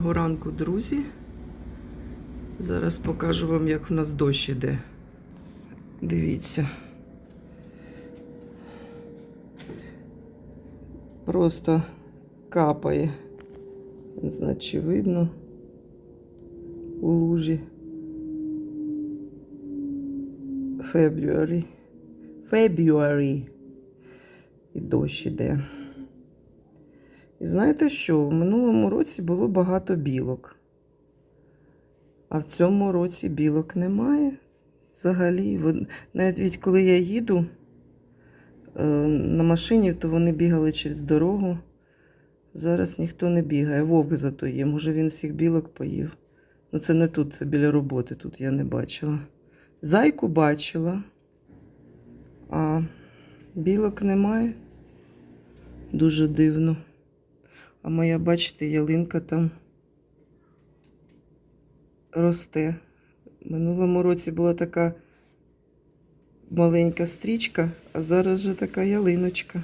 Доброго ранку, друзі. Зараз покажу вам, як в нас дощ іде. Дивіться. Просто капає. Не знаю, чи видно у лужі. February. February. І дощ іде. І знаєте що? В минулому році було багато білок. А в цьому році білок немає. Взагалі, навіть коли я їду е, на машині, то вони бігали через дорогу. Зараз ніхто не бігає. Вовк зато є. Може він всіх білок поїв. Ну це не тут, це біля роботи. Тут я не бачила. Зайку бачила, а білок немає. Дуже дивно. А моя, бачите, ялинка там росте. Минулому році була така маленька стрічка, а зараз вже така ялиночка.